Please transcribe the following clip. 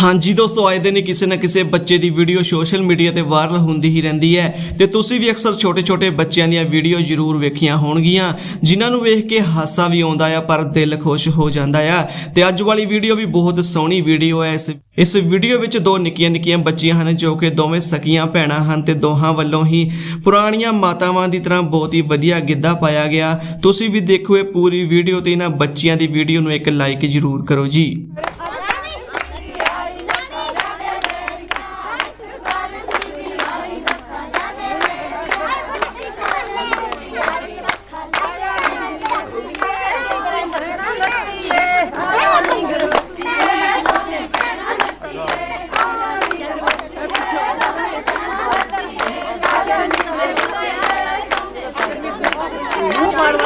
ਹਾਂਜੀ ਦੋਸਤੋ, ਆਏ ਦਿਨ ਕਿਸੇ ਨਾ ਕਿਸੇ ਬੱਚੇ ਦੀ ਵੀਡੀਓ ਸੋਸ਼ਲ ਮੀਡੀਆ ਤੇ ਵਾਇਰਲ ਹੁੰਦੀ ਹੀ ਰਹਿੰਦੀ ਹੈ ਤੇ ਤੁਸੀਂ ਵੀ ਅਕਸਰ ਛੋਟੇ-ਛੋਟੇ ਬੱਚਿਆਂ ਦੀਆਂ ਵੀਡੀਓ ਜ਼ਰੂਰ ਵੇਖੀਆਂ ਹੋਣਗੀਆਂ, ਜਿਨ੍ਹਾਂ ਨੂੰ ਵੇਖ ਕੇ ਹਾਸਾ ਵੀ ਆਉਂਦਾ ਆ, ਪਰ ਦਿਲ ਖੁਸ਼ ਹੋ ਜਾਂਦਾ ਆ। ਤੇ ਅੱਜ ਵਾਲੀ ਵੀਡੀਓ ਵੀ ਬਹੁਤ ਸੋਹਣੀ ਵੀਡੀਓ ਹੈ। ਇਸ ਇਸ ਵੀਡੀਓ ਵਿੱਚ ਦੋ ਨਿੱਕੀਆਂ-ਨਿੱਕੀਆਂ ਬੱਚੀਆਂ ਹਨ, ਜੋ ਕਿ ਦੋਵੇਂ ਸਕੀਆਂ ਭੈਣਾਂ ਹਨ ਤੇ ਦੋਹਾਂ ਵੱਲੋਂ ਹੀ ਪੁਰਾਣੀਆਂ ਮਾਤਾਵਾਂ ਦੀ ਤਰ੍ਹਾਂ ਬਹੁਤ ਹੀ ਵਧੀਆ ਗਿੱਧਾ ਪਾਇਆ ਗਿਆ। ਤੁਸੀਂ ਵੀ ਦੇਖੋ ਇਹ ਪੂਰੀ ਵੀਡੀਓ ਤੇ ਇਹਨਾਂ ਬੱਚੀਆਂ ਦੀ ਵੀਡੀਓ ਨੂੰ ਇੱਕ ਲਾਈਕ ਜ਼ਰੂਰ ਕਰੋ ਜੀ। ಮಾಡುವ